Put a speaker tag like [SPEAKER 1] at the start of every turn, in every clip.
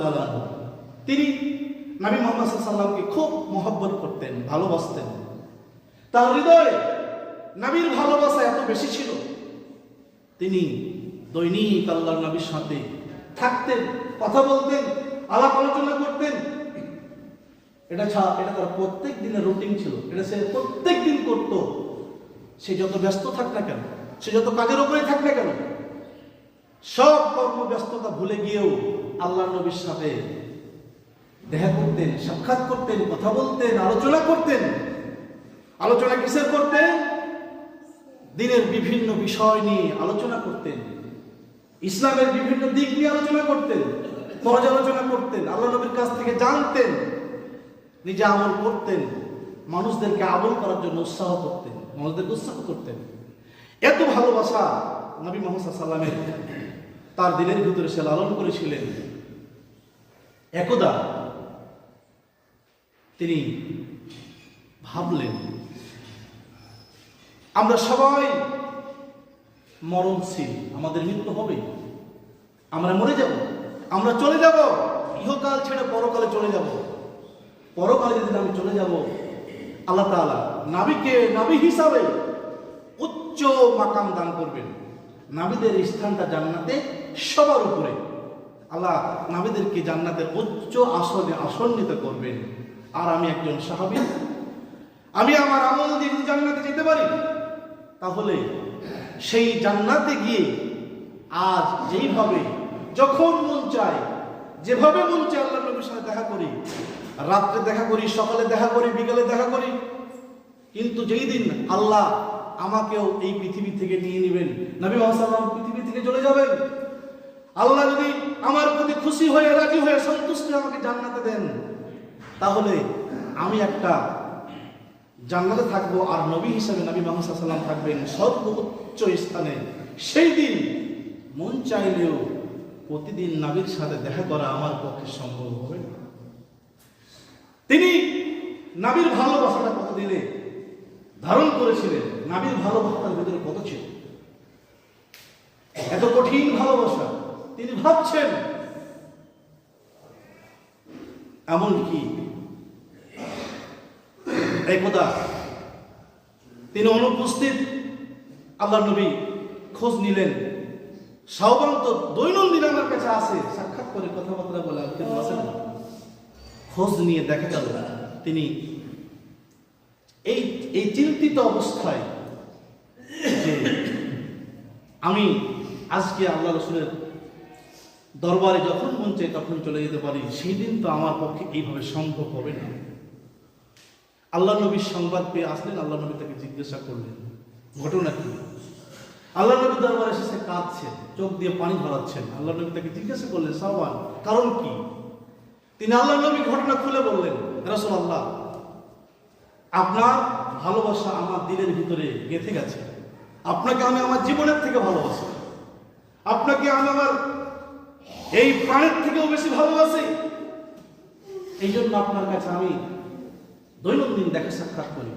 [SPEAKER 1] তাআলা তিনি নবী মুহাম্মদ সাল্লাল্লাহু খুব মহব্বত করতেন, ভালোবাসতেন। তার হৃদয়ে নবীর ভালোবাসা এত বেশি ছিল। তিনি দৈনিক আল্লাহর নবীর সাথে থাকতেন, কথা বলতেন, আলাপ আলোচনা করতেন। এটা ছাড়া এটা তার প্রত্যেক দিনের রুটিন ছিল। এটা সে প্রত্যেক দিন করত। সে যত ব্যস্ত থাক না কেন, সে যত কাজের উপরে থাক না কেন সব কর্মব্যস্ততা ভুলে গিয়েও আল্লাহ নবীর সাথে দেখা করতেন, সাক্ষাৎ করতেন, কথা বলতেন, আলোচনা করতেন। আলোচনা কিসের করতেন? দিনের বিভিন্ন বিষয় নিয়ে আলোচনা করতেন। ইসলামের বিভিন্ন দিক নিয়ে আলোচনা করতেন পর্যালোচনা করতেন, আল্লাহ নবীর কাছ থেকে জানতেন, নিজে আমল করতেন, মানুষদেরকে আমল করার জন্য উৎসাহ করতেন, মানুষদেরকে উৎসাহ করতেন। এত ভালোবাসা নবী মোহাম্মদ সাল্লামের তার দিনের ভিতরে সে লালন করেছিলেন। একদা তিনি ভাবলেন, আমরা সবাই মরণশীল, আমাদের মৃত্যু হবে। আমরা মরে যাব, আমরা চলে যাব, ইহকাল ছেড়ে পরকালে চলে যাব। পরকালে যদি আমি চলে যাব, আল্লাহ তাআলা নাবিকে নাবি হিসাবে উচ্চ মাকাম দান করবেন। নাবিদের স্থানটা জান্নাতে সবার উপরে। আল্লাহ নাবিদেরকে জান্নাতের উচ্চ আসনে আসন্নিত করবেন। আর আমি একজন সাহাবী। আমি আমার আমল দিয়ে জান্নাতে যেতে পারি, তাহলে সেই জান্নাতে গিয়ে আজ যেইভাবে, যখন মন চায়, যেভাবে মন চায় আল্লাহ নবীর সাথে দেখা করি, রাত্রে দেখা করি, সকালে দেখা করি, বিকালে দেখা করি, কিন্তু যেই দিন আল্লাহ আমাকেও এই পৃথিবী থেকে নিয়ে নেবেন, নবী মোহাম্মদ পৃথিবী থেকে চলে যাবেন আল্লাহ যদি আমার প্রতি খুশি হয়ে, রাজি হয়ে, সন্তুষ্ট আমাকে জান্নাতে দেন, তাহলে আমি একটা জান্নাতে থাকব আর নবী হিসাবে নবী মোহাম্মদ সাল্লাম থাকবেন সর্বোচ্চ স্থানে। সেই দিন মন চাইলেও প্রতিদিন নাবির সাথে দেখা করা আমার পক্ষে সম্ভব হবে না। তিনি নাবির ভালোবাসাটা কতদিনে ধারণ করেছিলেন। নাবির ভালোবাসার ভিতরে কত ছিল? এত কঠিন ভালোবাসা তিনি ভাবছেন এমনকি একদা তিনি অনুপস্থিত আল্লাহ নবী খোঁজ নিলেন। সাহবান তো দৈনন্দিন আমার কাছে আসে সাক্ষাৎ করে কথাবার্তা বলে কেউ আসেন খোঁজ নিয়ে দেখা গেল তিনি এই এই চিন্তিত অবস্থায় আমি আজকে আল্লাহ রসুলের দরবারে যখন মন চাই তখন চলে যেতে পারি। সেই দিন তো আমার পক্ষে এইভাবে সম্ভব হবে না। আল্লাহ নবীর সংবাদ পেয়ে আসলেন, আল্লাহ নবী তাকে জিজ্ঞাসা করলেন, ঘটনা কি? আল্লাহ নবীর দরবারে এসে সে কাঁদছেন চোখ দিয়ে পানি ধরাচ্ছেন আল্লাহ নবী তাকে জিজ্ঞাসা করলেন সাহবান কারণ কি? তিনি আল্লাহ নবী ঘটনা খুলে বললেন রসুল আল্লাহ আপনার ভালোবাসা আমার দিলের ভিতরে গেঁথে গেছে। আপনাকে আমি আমার জীবনের থেকে ভালোবাসি। আপনাকে আমি আমার এই প্রাণের থেকেও বেশি ভালোবাসি। এই জন্য আপনার কাছে আমি দৈনন্দিন দেখা সাক্ষাৎ করি।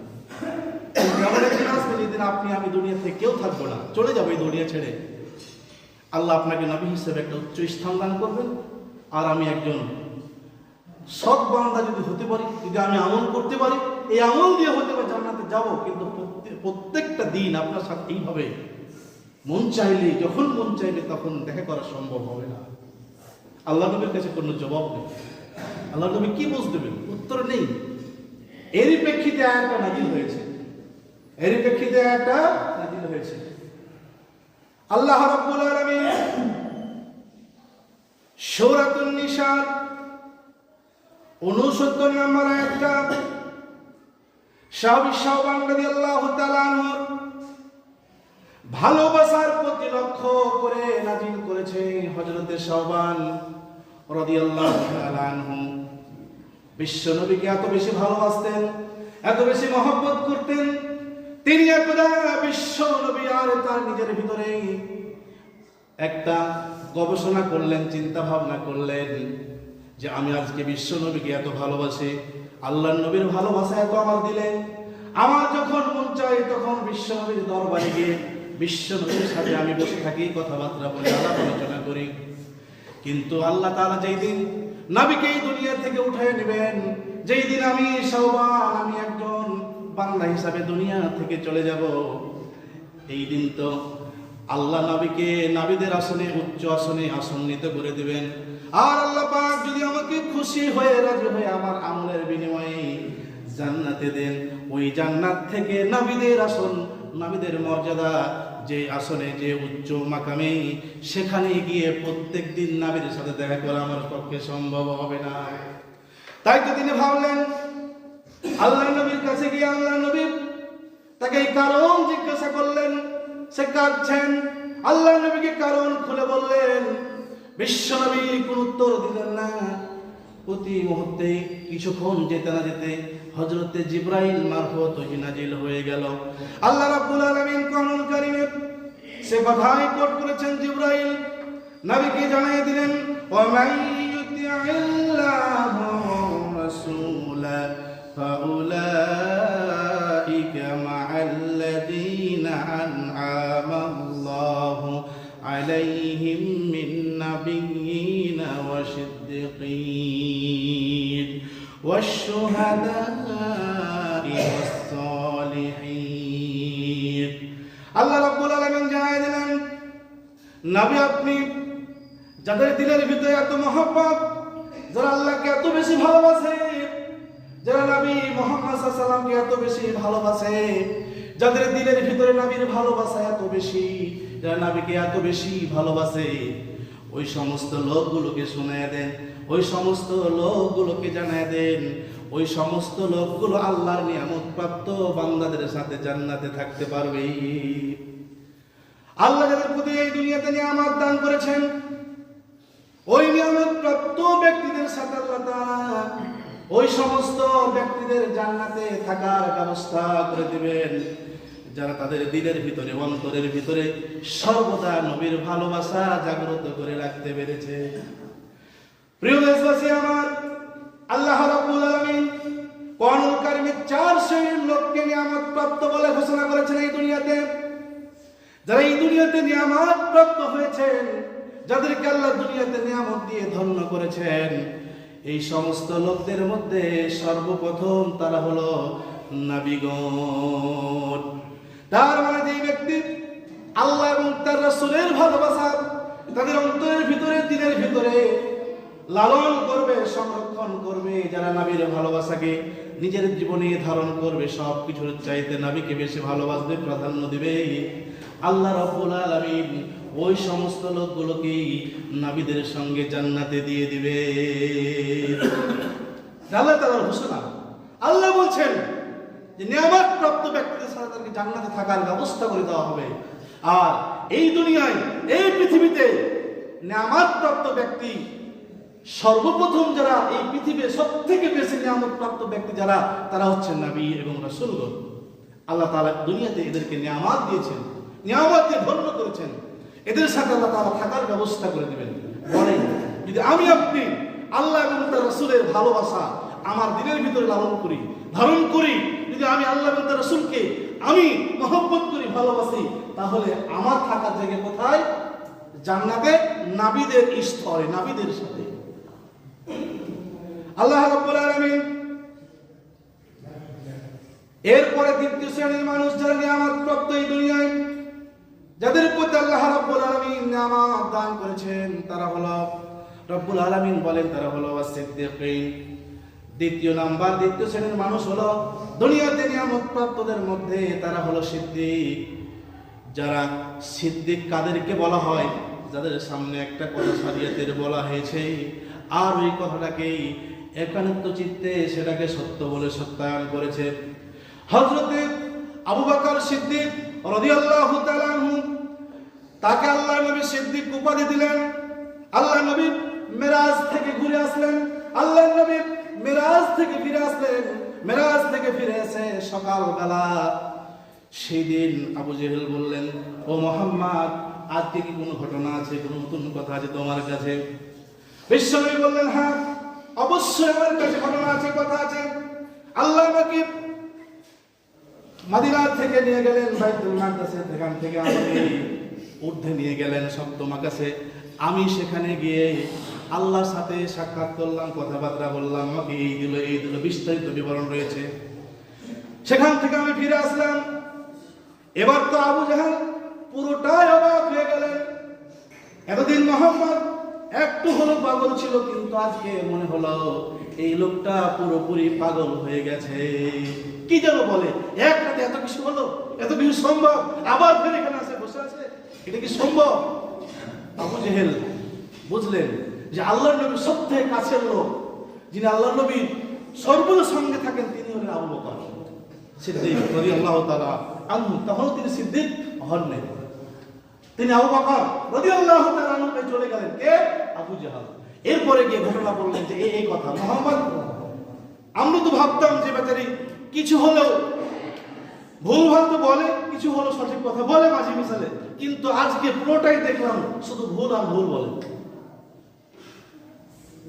[SPEAKER 1] যেদিন আপনি, আমি কেউ থাকব না। চলে যাব এই দুনিয়া ছেড়ে। আল্লাহ আপনাকে নবী হিসেবে একটা উচ্চ স্থান দান করবেন। আর আমি একজন সৎ বান্দা যদি হতে পারি, যদি আমি আমল করতে পারি, এই আমল দিয়ে হতে পারে জান্নাতে যাব, কিন্তু প্রত্যেক- প্রত্যেকটা দিন আপনার সাথে এইভাবে মন চাইলে, যখন মন চাইবে তখন দেখা করা সম্ভব হবে না। আল্লাহ নবীর কাছে কোনো জবাব নেই। আল্লাহ নবী কি বুঝ দেবেন? উত্তর নেই। এরই প্রেক্ষিতে আয়াতটা নাজিল হয়েছে। এরই প্রেক্ষিতে আয়াতটা নাজিল হয়েছে। আল্লাহ রাব্বুল আলামিন সূরাতুন নিসা 69 নম্বর আয়াতটা সাহাবী শাওবান রাদিয়াল্লাহু তাআলা আনহু ভালোবাসার প্রতি লক্ষ্য করে নাজিল করেছে হযরতে শাওবান রাদিয়াল্লাহু বিশ্ব নবীকে এত বেশি ভালোবাসতেন, এত বেশি মহব্বত করতেন, তিনি একদা বিশ্ব নবী আর তার নিজের ভিতরে একটা গবেষণা করলেন চিন্তা ভাবনা করলেন যে আমি আজকে বিশ্ব নবীকে এত ভালোবাসি আল্লাহ নবীর ভালোবাসা এত আমার দিলে। আমার যখন মন চাই তখন বিশ্ব নবীর দরবারে গিয়ে বিশ্ব নবীর সাথে আমি বসে থাকি, কথাবার্তা বলে আলাপ আলোচনা করি। কিন্তু আল্লাহ তাআলা যেই দিন নাবিকে এই দুনিয়া থেকে উঠিয়ে নেবেন, যেই দিন আমি সৌবান আমি একজন বাংলা হিসাবে দুনিয়া থেকে চলে যাব, এই দিন তো আল্লাহ নাবিকে নাবিদের আসনে, উচ্চ আসনে আসন্নিত করে দিবেন। আর আল্লাহ পাক যদি আমাকে খুশি হয়ে রাজি হয়ে আমার আমলের বিনিময়ে জান্নাতে দেন, ওই জান্নাত থেকে নাবিদের আসন, নাবিদের মর্যাদা যে আসনে, যে উচ্চ মাকামে সেখানে গিয়ে প্রত্যেক দিন নাবিদের সাথে দেখা করা আমার পক্ষে সম্ভব হবে না। তাই তো তিনি ভাবলেন, আল্লাহ নবীর কাছে গিয়ে আল্লাহ নবী তাকে এই কারণ জিজ্ঞাসা করলেন, সে কাঁদছেন। আল্লাহ নবীকে কারণ খুলে বললেন, বিশ্ব নবী কোন উত্তর দিলেন না। প্রতি মুহূর্তে, কিছুক্ষণ যেতে না যেতে হজরতে জিব্রাইল মারফত নাজিল হয়ে গেল। আল্লাহ রাব্বুল আলামিন কোরআনুল কারীমে সে বাধাই কোট করেছেন জিব্রাইল। নবীকে জানিয়ে দিলেন ওয়া মান ইউতি'ল্লাহু রাসূলা ফাউলাইকা মা'আল্লাযীনা আন'আমাল্লাহু আলাইহিম মিন নাবিয়্যিনা ওয়া সিদ্দিকিন। والشهداء والصالحين আল্লাহ রাব্বুল আলামিন জানাই দিলেন নবী আপনি যাদের দিলের ভিতরে এত মহব্বত যারা আল্লাহকে এত বেশি ভালোবাসে যারা নবী মোহাম্মদ সাল্লামকে এত বেশি ভালোবাসে যাদের দিলের ভিতরে নবীর ভালোবাসা এত বেশি যারা নবীকে এত বেশি ভালোবাসে ওই সমস্ত লোকগুলোকে শুনিয়ে দেন ওই সমস্ত লোকগুলোকে জানায় দেন, ওই সমস্ত লোকগুলো আল্লাহর নিয়ামত প্রাপ্ত বান্দাদের সাথে জান্নাতে থাকতে পারবে। আল্লাহ যাদের প্রতি এই দুনিয়াতে নিয়ামত দান করেছেন, ওই নিয়ামত প্রাপ্ত ব্যক্তিদের সাথে ওই সমস্ত ব্যক্তিদের জান্নাতে থাকার ব্যবস্থা করে দিবেন। যারা তাদের দিনের ভিতরে, অন্তরের ভিতরে সর্বদা নবীর ভালোবাসা জাগ্রত করে রাখতে পেরেছে। প্রিয় দেশবাসী, আমার আল্লাহ রাব্বুল আলামিন কোরআনুল কারীমে চার শ্রেণির লোককে নিয়ামত প্রাপ্ত বলে ঘোষণা করেছেন এই দুনিয়াতে। যারা এই দুনিয়াতে নিয়ামত প্রাপ্ত হয়েছেন, যাদেরকে আল্লাহ দুনিয়াতে নিয়ামত দিয়ে ধন্য করেছেন, এই সমস্ত লোকদের মধ্যে সর্বপ্রথম তারা হলো নাবিগণ। তার মানে যে ব্যক্তি আল্লাহ এবং তার রাসূলের ভালোবাসা, তাদের অন্তরের ভিতরে দিনের ভিতরে লালন করবে, সংরক্ষণ করবে, যারা নাবির ভালোবাসাকে নিজের জীবনে ধারণ করবে সব কিছুর চাইতে নাবিকে বেশি ভালোবাসবে, প্রাধান্য দিবে। আল্লাহ রাব্বুল আলামিন ওই সমস্ত লোকগুলোকেই নাবিদের সঙ্গে জান্নাতে দিয়ে দিবে। আল্লাহ ঘোষণা। আল্লাহ বলছেন যে নিয়ামত প্রাপ্ত ব্যক্তিদের সাথে তাদেরকে জান্নাতে থাকার ব্যবস্থা করে দেওয়া হবে। আর এই দুনিয়ায়, এই পৃথিবীতে নিয়ামত প্রাপ্ত ব্যক্তি সর্বপ্রথম যারা এই পৃথিবীর সব থেকে বেশি নিয়ামত প্রাপ্ত ব্যক্তি যারা, তারা হচ্ছেন নবী এবং রাসূলগণ। আল্লাহ তাআলা দুনিয়াতে এদেরকে নিয়ামত দিয়েছেন, নিয়ামত দিয়ে ধন্য করেছেন। এদের সাথে আল্লাহ তাআলা থাকার ব্যবস্থা করে দিবেন। বলেন, যদি আমি আপনি আল্লাহ এবং তার রাসূলের ভালোবাসা আমার দিনের ভিতরে লালন করি, ধারণ করি, যদি আমি আল্লাহ এবং তার রাসূলকে আমি মহব্বত করি, ভালোবাসি, তাহলে আমার থাকার জায়গা কোথায়? জান্নাতে নাবিদের স্তরে, নাবিদের সাথে। আল্লাহ এরপরে দ্বিতীয় শ্রেণির মানুষ যারা নিয়ামত প্রাপ্ত এই দুনিয়ায়, যাদের প্রতি আল্লাহ রাব্বুল আলামিন দান করেছেন, তারা হলো রব্বুল আলামিন বলেন, তারা হলো দ্বিতীয় নাম্বার, দ্বিতীয় শ্রেণির মানুষ হলো দুনিয়াতে নিয়ামত প্রাপ্তদের মধ্যে, তারা হলো সিদ্দিক। যারা সিদ্দিক কাদেরকে বলা হয়, যাদের সামনে একটা কথা শরীয়তের বলা হয়েছে আর ওই কথাটাকেই একান্ত চিত্তে সেটাকে সত্য বলে সত্যায়ন করেছে। হজরতে আবু বকর সিদ্দিক রাদিয়াল্লাহু তাআলা আনহু, তাকে আল্লাহ নবী সিদ্দিক উপাধি দিলেন। আল্লাহ নবী মেরাজ থেকে ঘুরে আসলেন। আল্লাহ নবী মেরাজ থেকে ফিরে আসলেন। মেরাজ থেকে ফিরে এসে সকালবেলা সেই দিন আবু জেহেল বললেন, ও মোহাম্মদ আজকে কি কোনো ঘটনা আছে? কোনো নতুন কথা আছে তোমার কাছে? বিশ্বনবী বললেন হ্যাঁ অবশ্যই আমার কাছে ঘটনা আছে, কথা আছে। আল্লাহ আমাকে মাদিনা থেকে নিয়ে গেলেন, বাইতুল মাকদাসে সেখান থেকে আমাকে ঊর্ধ্বে নিয়ে গেলেন সপ্তম আকাশে। আমি সেখানে গিয়ে আল্লাহর সাথে সাক্ষাৎ করলাম, কথাবার্তা বললাম, আমাকে এই দিল এই দিল, বিস্তারিত বিবরণ রয়েছে। সেখান থেকে আমি ফিরে আসলাম। এবার তো আবু জাহাল পুরোটাই অবাক হয়ে গেলেন। এতদিন মোহাম্মদ একটু হলো পাগল ছিল, কিন্তু আজকে মনে হলো এই লোকটা পুরোপুরি পাগল হয়ে গেছে। কি যেন বলে, এক রাতে এত কিছু হলো, এত কিছু সম্ভব? আবার ফের এখানে আসে, বসে আছে? এটা কি সম্ভব? আবু জেহেল বুঝলেন যে আল্লাহ নবীর সবথেকে কাছের লোক, যিনি আল্লাহ নবীর সর্বদা সঙ্গে থাকেন, তিনি হলেন আবু বকর সিদ্দিক রাদিয়াল্লাহু তাআলা আনহু। তখন তিনি সিদ্দিক হন নাই তিনি আবু বকর রাদিয়াল্লাহু তাআলা চলে গেলেন? কে? আবু জাহাল। এরপরে গিয়ে ঘটনা বললেন যে এই কথা, মোহাম্মদ। আমরা তো ভাবতাম যে বেচারি কিছু হলেও ভুল ভালো তো বলে, কিছু হলো সঠিক কথা বলে মাঝে মিশালে। কিন্তু আজকে পুরোটাই দেখলাম শুধু ভুল আর ভুল বলে।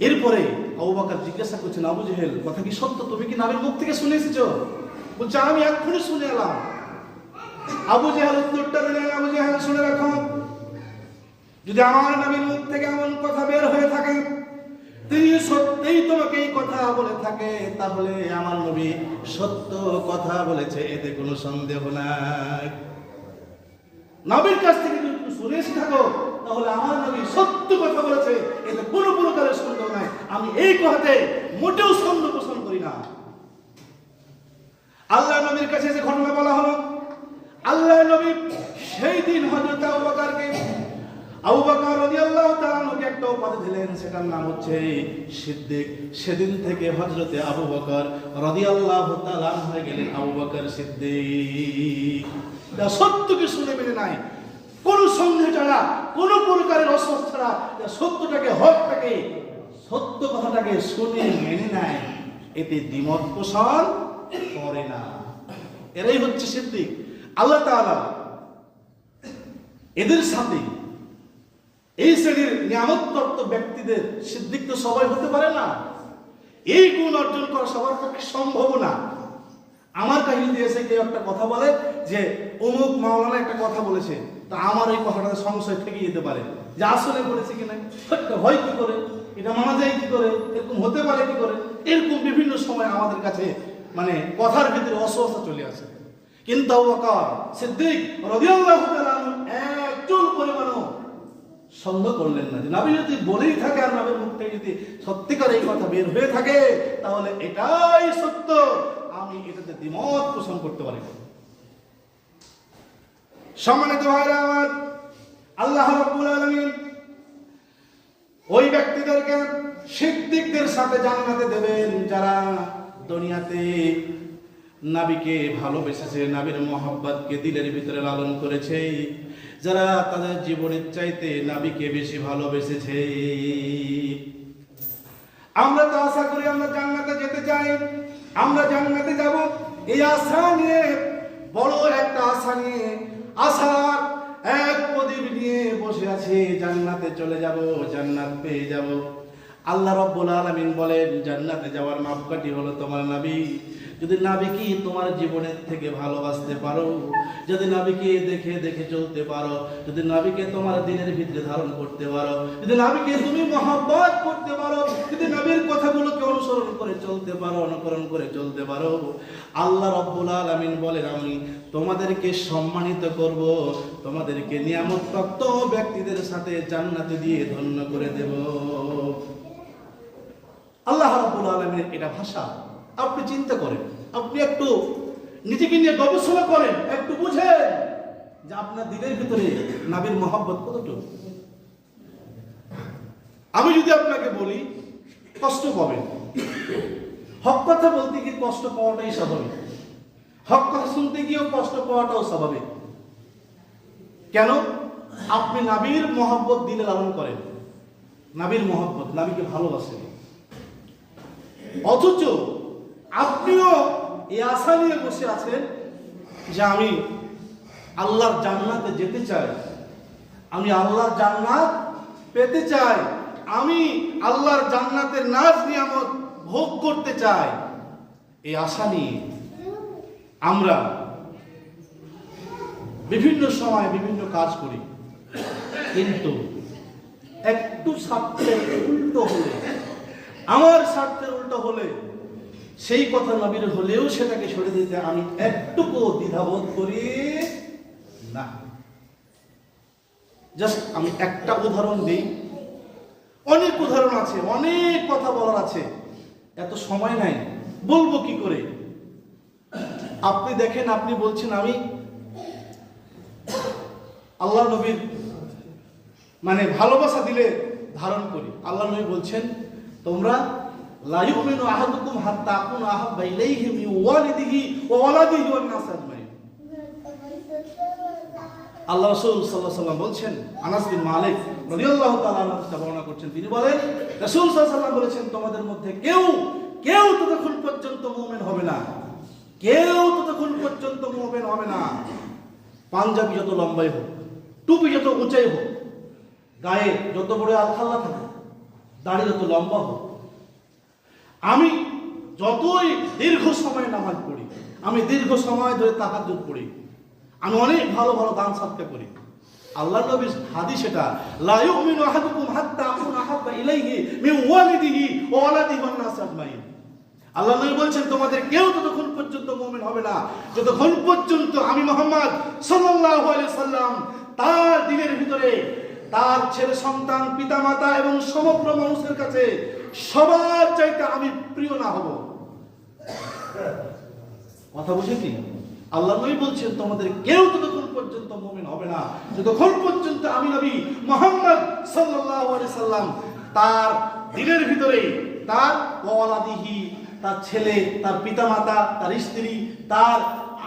[SPEAKER 1] এরপরে আবু বকর জিজ্ঞাসা করছেন, আবু জেহেল, কথা কি সত্য? তুমি কি নামের মুখ থেকে শুনে এসেছ? বলছে, আমি এক্ষুনি শুনে এলাম। আবু জেহেল উত্তরটা দিলেন, আবু জেহেল, শুনে রাখো। যদি আমার নবীর মুখ থেকে এমন কথা বের হয়ে থাকে, তিনি সত্যিই তোমাকে এই কথা বলে থাকে, তাহলে আমার নবী সত্য কথা বলেছে, এতে কোনো সন্দেহ নাই। নবীর কাছ থেকে যদি শুনে এসে থাকো, তাহলে আমার নবী সত্য কথা বলেছে, এতে কোনো প্রকারের সন্দেহ নাই। আমি এই কথাতে মোটেও সন্দেহ পোষণ করি না। আল্লাহ নবীর কাছে যে ঘটনা বলা হলো। আল্লাহ নবী সেই দিন হযরত আবু বকরকে, আবু বকর রাদিয়াল্লাহু তাআলা আনহুকে একটা উপাধি দিলেন, সেটার নাম হচ্ছে সিদ্দিক। সেদিন থেকে হযরতে আবু বকর রাদিয়াল্লাহু তাআলা হয়ে গেলেন আবু বকর সিদ্দিক। যা সত্যকে শুনে মেনে নাই। কোন সন্দেহ ছাড়া, কোন প্রকারের অসৎ ছাড়া সত্যটাকে, হকটাকে, সত্য কথাটাকে শুনে মেনে নেয় এতে দ্বিমত পোষণ করে না। এরাই হচ্ছে সিদ্দিক। আল্লাহ এদের সাথে এই শ্রেণির নিয়ামতপ্রাপ্ত ব্যক্তিদের সিদ্দিক তো সবাই হতে পারে না। এই গুণ অর্জন করা সবার পক্ষে সম্ভব না। আমার কাহিনীতে এসে কেউ একটা কথা বলে যে, অমুক মাওলানা একটা কথা বলেছে, তা আমার এই কথাটা সংশয় থেকে যেতে পারে। যে আসলে বলেছে কিনা হয় কি করে, এটা মানা যায় কি করে, এরকম হতে পারে কি করে, এরকম বিভিন্ন সময় আমাদের কাছে মানে কথার ভিতরে অসহসা চলে আসে। কিন্তু বকর সিদ্দিক রাদিয়াল্লাহু তাআলা আনহু এক চুল পরিমাণও সন্দেহ করলেন না যে নাবি যদি বলেই থাকে আর নাবির মুখ থেকে যদি সত্যিকার এই কথা বের হয়ে থাকে, তাহলে এটাই সত্য আমি এটাতে দ্বিমত পোষণ করতে পারি। সম্মানিত ভাইরা আমার, আল্লাহ রাব্বুল আলামিন ওই ব্যক্তিদেরকে সিদ্দিকদের সাথে জান্নাতে দেবেন যারা দুনিয়াতে নাবিকে ভালোবেসেছে, নাবির মোহাব্বতকে দিলের ভিতরে লালন করেছে। যারা তাদের জীবনের চাইতে নাবিকে বেশি ভালোবেসেছে। আমরা তো আশা করি আমরা জান্নাতে যেতে চাই। আমরা জান্নাতে যাব। এই আশা নিয়ে, বড় একটা আশা নিয়ে, আশার এক প্রদীপ নিয়ে বসে আছি। জান্নাতে চলে যাব, জান্নাত পেয়ে যাব। আল্লাহ রব্বুল আলামিন বলেন, জান্নাতে যাওয়ার মাপকাঠি হলো তোমার নাবি। যদি নাবিকে তোমার জীবনের থেকে ভালোবাসতে পারো, যদি নাবিকে দেখে দেখে চলতে পারো, যদি নাবিকে তোমার দিনের ভিতরে ধারণ করতে পারো, যদি নাবিকে তুমি মহব্বত করতে পারো, যদি নবীর কথাগুলোকে অনুসরণ করে চলতে পারো, অনুকরণ করে চলতে পারো, আল্লাহ রব্বুল আলামিন বলেন, আমি তোমাদেরকে সম্মানিত করব, তোমাদেরকে নিয়ামত প্রাপ্ত ব্যক্তিদের সাথে জান্নাতে দিয়ে ধন্য করে দেব। আল্লাহ রাব্বুল আলামিনের এটা ভাষা, আপনি চিন্তা করেন। আপনি একটু নিজেকে নিয়ে গবেষণা করেন, একটু বুঝেন যে আপনার দিনের ভিতরে নাবির মহব্বত কতটুকু। আমি যদি আপনাকে বলি, কষ্ট পাবেন। হক কথা বলতে গিয়ে কষ্ট পাওয়াটাই স্বাভাবিক। হক কথা শুনতে গিয়েও কষ্ট পাওয়াটাও স্বাভাবিক। কেন? আপনি নাবির মহব্বত দিলে লালন করেন। নাবির মহব্বত, নাবিকে ভালোবাসেন। অথচ আপনিও এই আশা নিয়ে বসে আছেন যে আমি আল্লাহর জান্নাতে যেতে চাই। আমি আল্লাহর জান্নাত পেতে চাই। আমি আল্লাহর জান্নাতের নাচ নিয়ামত ভোগ করতে চাই। এই আশা নিয়ে আমরা বিভিন্ন সময় বিভিন্ন কাজ করি। কিন্তু একটু স্বার্থের উল্টো হলে, আমার স্বার্থের উল্টো হলে সেই কথা নবীর হলেও সেটাকে সরে দিতে আমি একটুকু দ্বিধাবোধ করি না। জাস্ট আমি একটা উদাহরণ দিই। অনেক উদাহরণ আছে, অনেক কথা বলার আছে। এত সময় নাই। বলব কি করে? আপনি দেখেন, আপনি বলছেন, আমি আল্লাহ নবীর মানে ভালোবাসা দিলে ধারণ করি। আল্লাহ নবী বলছেন, তোমরা সাল্লাম বলছেন করছেন, তিনি বলেন বলেছেন, তোমাদের মধ্যে কেউ কেউ ততক্ষণ পর্যন্ত মুমিন হবে না। কেউ ততক্ষণ পর্যন্ত মুমিন হবে না। পাঞ্জাবি যত লম্বাই হোক, টুপি যত উঁচাই হোক, গায়ে যত বড় আলখাল্লা থাকে, দাড়ি যত লম্বা হোক আমি যতই দীর্ঘ সময় নামাজ পড়ি, আমি দীর্ঘ সময় ধরে তাহাজ্জুদ পড়ি। আমি অনেক ভালো ভালো দান সাদকা করি। আল্লাহ নবীর হাদিস এটা লা ইউমিনু আহাদুকুম হাত্তা আকুনা আহাব্বা ইলাইহি মিন ওয়ালিদিহি ওয়া ওয়ালাদিহি ওয়ান নাস আজমাইন। আল্লাহ নবী বলছেন, তোমাদের কেউ ততক্ষণ পর্যন্ত মুমিন হবে না। যতক্ষণ পর্যন্ত আমি মোহাম্মদ সাল্লাল্লাহু আলাইহি সাল্লাম তার দিনের ভিতরে তার ছেলে সন্তান, পিতামাতা এবং সমগ্র মানুষের কাছে সবার চাইতে আমি প্রিয় না হব। কথা বুঝে কি? আল্লাহ নবী বলছেন, তোমাদের কেউ ততক্ষণ পর্যন্ত মুমিন হবে না। যতক্ষণ পর্যন্ত আমি নবী মোহাম্মদ সাল্লাল্লাহু সাল্লাম তার দিনের ভিতরে তার ওয়ালাদিহি, তার ছেলে, তার পিতামাতা, তার স্ত্রী, তার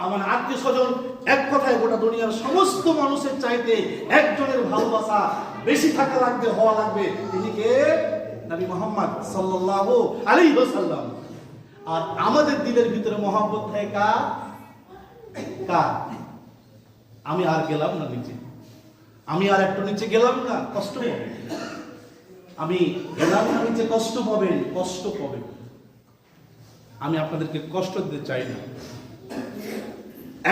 [SPEAKER 1] আমার আত্মীয় স্বজন এক কথায় গোটা দুনিয়ার সমস্ত মানুষের চাইতে একজনের ভালোবাসা বেশি থাকা লাগবে, হওয়া লাগবে। তিনি কে? নবী মোহাম্মদ সাল্লাল্লাহু আলাইহি ওয়াসাল্লাম। আর আমাদের দিলের ভিতরে মহব্বত থাকে কার? কার? আমি আর গেলাম না নিচে। আমি আর একটু নিচে গেলাম না, কষ্ট পাবেন। আমি গেলাম না নিচে, কষ্ট পাবেন কষ্ট পাবেন। আমি আপনাদেরকে কষ্ট দিতে চাই না।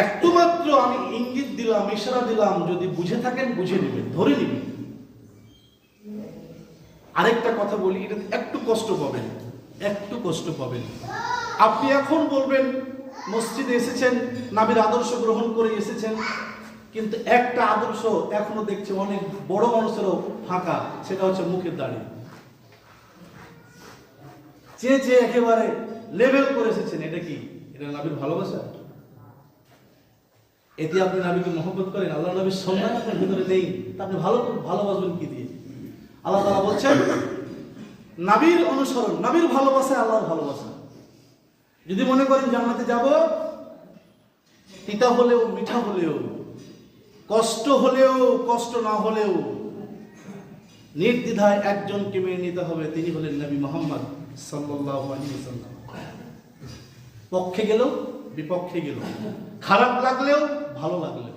[SPEAKER 1] একটু মাত্র আমি ইঙ্গিত দিলাম, ইশারা দিলাম, যদি বুঝে থাকেন, বুঝে নেবেন, ধরে নেবেন। আরেকটা কথা বলি, এটা একটু কষ্ট পাবেন, একটু কষ্ট পাবেন। আপনি এখন বলবেন, মসজিদে এসেছেন, নাবির আদর্শ গ্রহণ করে এসেছেন, কিন্তু একটা আদর্শ এখনও দেখছে অনেক বড় মানুষেরও ফাঁকা, সেটা হচ্ছে মুখের দাড়ি। চেয়ে চেয়ে একেবারে লেভেল করে এসেছেন, এটা কি? এটা নাবির ভালোবাসা? এতে আপনি নাবিকে মহব্বত করেন আল্লাহ নবীর সম্মান আপনার ভিতরে নেই আপনি ভালো ভালোবাসবেন কি? আল্লাহ তাআলা বলছেন, নাবির অনুসরণ, নাবির ভালোবাসা আল্লাহর ভালোবাসা। যদি মনে করেন জান্নাতে যাব, তিতা হলেও, মিঠা হলেও, কষ্ট হলেও, কষ্ট না হলেও, নির্দ্বিধায় একজনকে মেনে নিতে হবে, তিনি হলেন নবী মোহাম্মদ সাল্লাল্লাহু পক্ষে গেলেও, বিপক্ষে গেল খারাপ লাগলেও, ভালো লাগলেও,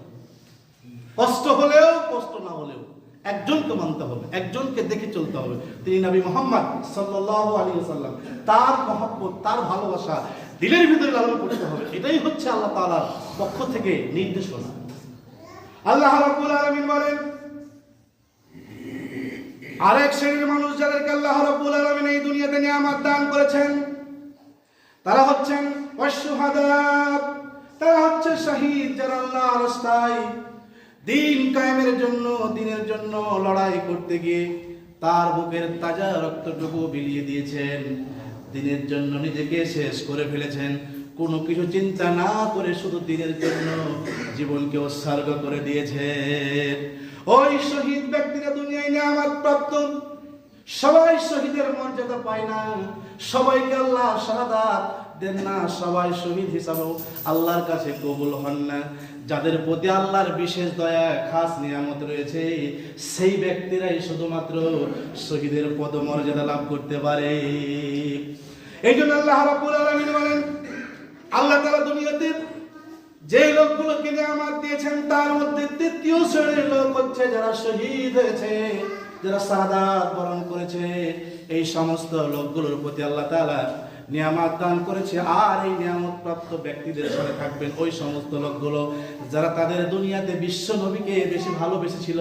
[SPEAKER 1] কষ্ট হলেও, কষ্ট না হলেও। একজনকে মানতে হবে, একজনকে দেখে চলতে হবে। তিনি নবী মোহাম্মদ সাল্লাল্লাহু আলাইহি ওয়াসাল্লাম। তার মহব্বত, তার ভালোবাসা দিলের ভিতরে লালন করতে হবে। এটাই হচ্ছে আল্লাহ তাআলার পক্ষ থেকে নির্দেশনা। আল্লাহ রাব্বুল আলামিন বলেন, আরেক শ্রেণির মানুষ যাদেরকে আল্লাহ রাব্বুল আলামিন এই দুনিয়াতে নিয়ামত দান করেছেন, তারা হচ্ছেন অশ্বহাদা তারা হচ্ছে শহীদ যারা আল্লাহ রাস্তায় দিন কায়েমের জন্য, দিনের জন্য লড়াই করতে গিয়ে তার বুকের তাজা রক্তটুকু বিলিয়ে দিয়েছেন। দিনের জন্য নিজেকে শেষ করে ফেলেছেন। কোনো কিছু চিন্তা না করে শুধু দিনের জন্য জীবনকে উৎসর্গ করে দিয়েছেন। ওই শহীদ ব্যক্তিরা দুনিয়ায় আমার প্রাপ্ত। সবাই শহীদের মর্যাদা পায় না। সবাইকে আল্লাহ শাহাদাত দেন না। সবাই শহীদ হিসাবেও আল্লাহর কাছে কবুল হন না। যাদের প্রতি আল্লাহর বিশেষ দয়া, খাস নিয়ামত রয়েছে, সেই ব্যক্তিরাই শুধুমাত্র শহীদের পদমর্যাদা লাভ করতে পারে। এই জন্য আল্লাহ রাব্বুল আলামিন বলেন, আল্লাহ তাআলা দুনিয়াতে যে লোকগুলোকে নিয়ামত দিয়েছেন, তার মধ্যে তৃতীয় শ্রেণির লোক হচ্ছে যারা শহীদ হয়েছে, যারা সাদাত বরণ করেছে। এই সমস্ত লোকগুলোর প্রতি আল্লাহ তাআলা নিয়ামত দান করেছে আর এই নিয়ামত প্রাপ্ত ব্যক্তিদের সাথে থাকবেন ওই সমস্ত লোকগুলো যারা তাদের দুনিয়াতে বিশ্ব নবীকে বেশি ভালোবেসেছিল,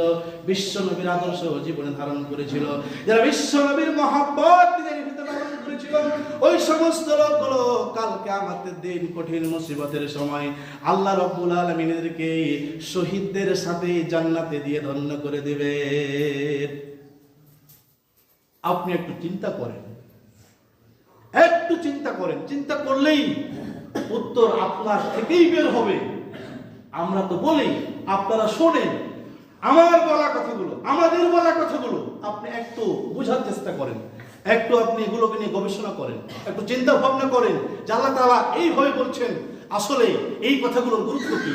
[SPEAKER 1] বিশ্ব নবীর আদর্শ জীবনে ধারণ করেছিল, যারা বিশ্ব নবীর মহাব্বত ধারণ ওই সমস্ত লোকগুলো কালকে আমাদের দিন কঠিন মুসিবতের সময় আল্লাহ রব্বুল আলমিনদেরকে শহীদদের সাথে জান্নাতে দিয়ে ধন্য করে দেবে। আপনি একটু চিন্তা করেন একটু চিন্তা করেন। চিন্তা করলেই উত্তর আপনার থেকেই বের হবে। আমরা তো বলি, আপনারা শোনেন। আমার বলা কথাগুলো, আমাদের বলা কথাগুলো আপনি একটু বোঝার চেষ্টা করেন। একটু আপনি এগুলোকে নিয়ে গবেষণা করেন। একটু চিন্তা ভাবনা করেন আল্লাহ তাআলা এইভাবে বলছেন, আসলে এই কথাগুলোর গুরুত্ব কি?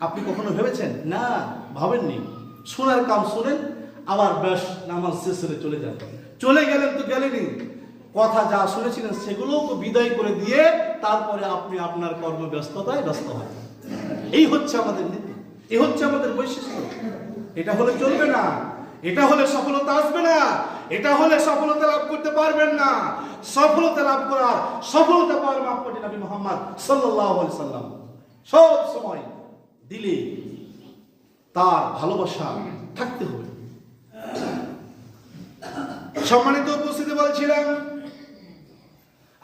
[SPEAKER 1] আপনি কখনো ভেবেছেন? না, ভাবেননি। শোনার কাম শোনেন, আবার ব্যাস নামাজ শেষ চলে যান। চলে গেলেন তো গেলেনই। কথা যা শুনেছিলেন সেগুলোকে বিদায় করে দিয়ে তারপরে আপনি আপনার কর্মব্যস্ততায় ব্যস্ত হন এই হচ্ছে আমাদের নীতি। এই হচ্ছে আমাদের বৈশিষ্ট্য। এটা হলে চলবে না। এটা হলে সফলতা আসবে না। এটা হলে সফলতা লাভ করতে পারবেন না। সফলতা লাভ করার সফলতা পাওয়ার মাপ করে নবী মোহাম্মদ সাল্লাল্লাহু সাল্লাম। সব সময় দিলে তার ভালোবাসা থাকতে হবে। সম্মানিত উপস্থিতি বলছিলাম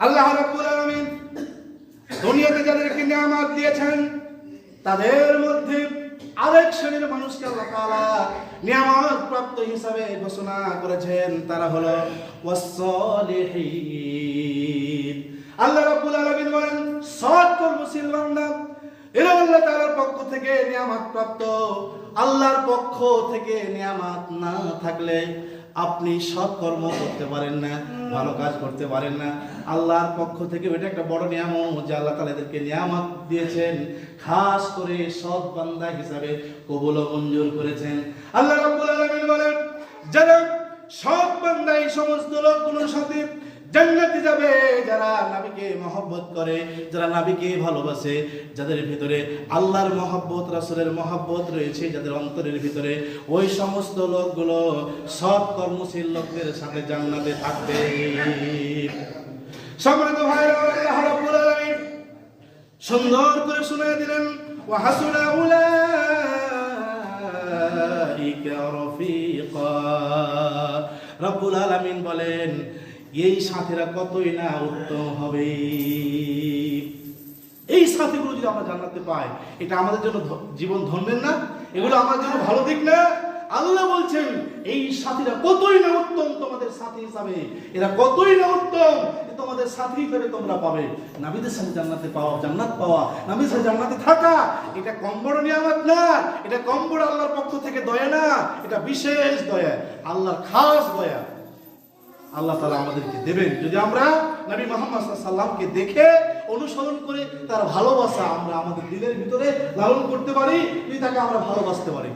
[SPEAKER 1] আল্লাহ রাব্বুল আলামিন দুনিয়াতে যাদেরকে নিয়ামত দিয়েছেন, তাদের মধ্যে আরেক শ্রেণির মানুষকে আল্লাহ তাআলা নিয়ামত প্রাপ্ত হিসাবে ঘোষণা করেছেন, তারা হলো ওয়াসসালিহিন। আল্লাহ রাব্বুল আলামিন বলেন সৎ কর্মশীল বান্দা, এরা আল্লাহ তাআলার পক্ষ থেকে নিয়ামত প্রাপ্ত, আল্লাহর পক্ষ থেকে নিয়ামত না থাকলে আপনি সৎ কর্ম করতে পারেন না, ভালো কাজ করতে পারেন না। আল্লাহর পক্ষ থেকে এটা একটা বড় নিয়ামত যে আল্লাহ তালা এদেরকে নিয়ামত দিয়েছেন, খাস করে সৎ বান্দা হিসাবে কবুল মঞ্জুর করেছেন। আল্লাহ রব্বুল আলমিন বলেন, যারা সৎ বান্দা এই সমস্ত লোকগুলোর সাথে জান্নাতে যাবে যারা নবীকে মহব্বত করে, যারা নবীকে ভালোবাসে, যাদের ভিতরে আল্লাহর মহব্বত, রাসূলের মহব্বত রয়েছে, যাদের অন্তরের ভিতরে ওই সমস্ত লোকগুলো সৎ কর্মশীল লোকদের সাথে জান্নাতে থাকবে। সম্মানিত ভাইরা আল্লাহ রাব্বুল আলামিন সুন্দর করে শুনিয়ে দিলেন, ওয়া হাসুনা উলাইকা রফিকা। রব্বুল আলামিন বলেন এই সাথীরা কতই না উত্তম হবে? এই সাথীগুলো যদি আমরা জান্নাতে পাই, এটা আমাদের জন্য জীবন ধরবেন না? এগুলো আমার জন্য ভালো দিক না? আল্লাহ বলছেন, এই সাথীরা কতই না উত্তম তোমাদের সাথী হিসাবে? এরা কতই না উত্তম তোমাদের সাথী হিসাবে তোমরা পাবে? নাবিদের সাথে জান্নাতে পাওয়া, জান্নাত পাওয়া, নাবিদের সাথে জান্নাতে থাকা, এটা কম বড় নিয়ামত না? এটা কম বড় আল্লাহর পক্ষ থেকে দয়া না? এটা বিশেষ দয়া, আল্লাহর খাস দয়া। আল্লাহ তালা আমাদেরকে দেবেন। যদি আমরা নবী মোহাম্মদ সাল্লামকে দেখে অনুসরণ করে তার ভালোবাসা আমরা আমাদের দিলের ভিতরে লালন করতে পারি, যদি তাকে আমরা ভালোবাসতে পারি।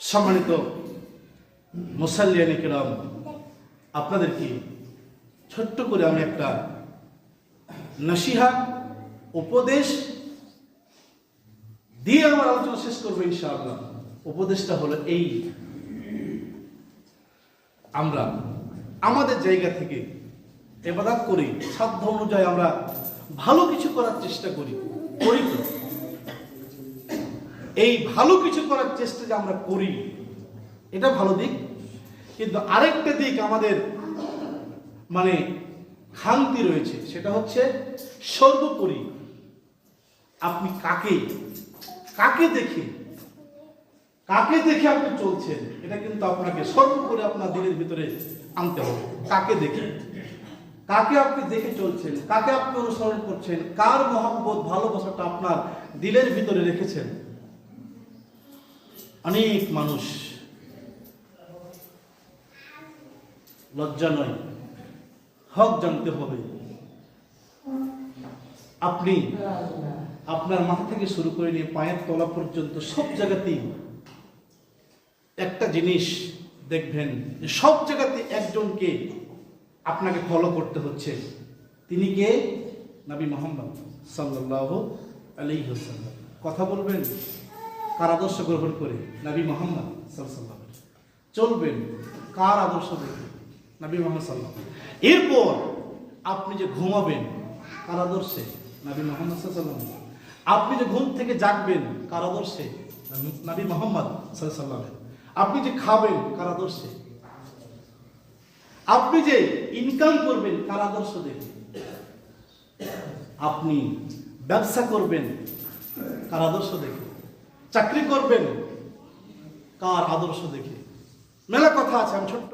[SPEAKER 1] সম্মানিত মুসাল্লিয়ানি কিরাম আপনাদেরকে ছোট্ট করে আমি একটা নসিহা, উপদেশ দিয়ে আমার আলোচনা শেষ করব ইনশাআল্লাহ। উপদেশটা হলো এই আমরা আমাদের জায়গা থেকে এবাদাত করি, সাধ্য অনুযায়ী আমরা ভালো কিছু করার চেষ্টা করি করি তো? এই ভালো কিছু করার চেষ্টা যে আমরা করি, এটা ভালো দিক কিন্তু আরেকটা দিক আমাদের মানে খান্তি রয়েছে, সেটা হচ্ছে সর্বোপরি আপনি কাকে কাকে দেখে কাকে দেখে আপনি চলছেন, এটা কিন্তু আপনাকে সর্বোপরি আপনার দিলের ভিতরে আনতে হবে। কাকে দেখে? কাকে আপনি দেখে চলছেন? কাকে আপনি অনুসরণ করছেন? কার মহব্বত, ভালোবাসাটা আপনার দিলের ভিতরে রেখেছেন? অনেক মানুষ লজ্জা নয়, হক জানতে হবে। আপনি আপনার মাথা থেকে শুরু করে নিয়ে পায়ের তলা পর্যন্ত সব জায়গাতেই একটা জিনিস দেখবেন যে সব জায়গাতে একজনকে আপনাকে ফলো করতে হচ্ছে। তিনি কে? নবী মোহাম্মদ সাল্লাল্লাহু আলাইহি ওয়াসাল্লাম। কথা বলবেন, কার আদর্শ গ্রহণ করে? নবী মোহাম্মদ ওয়াসাল্লাম। চলবেন, কার আদর্শ দেখে নবী মোহাম্মদ সাল্লাম এরপর আপনি যে ঘুমাবেন, কার আদর্শে? নবী মোহাম্মদ সাল্লাম আপনি যে ঘুম থেকে জাগবেন, কার আদর্শে? নবী মোহাম্মদ সাল্লাম আপনি যে খাবেন কার আদর্শে আপনি যে ইনকাম করবেন কার আদর্শ দেখে, আপনি ব্যবসা করবেন কার আদর্শ দেখে, চাকরি করবেন কার আদর্শ দেখে। মেলা কথা আছে, আমি ছোট্ট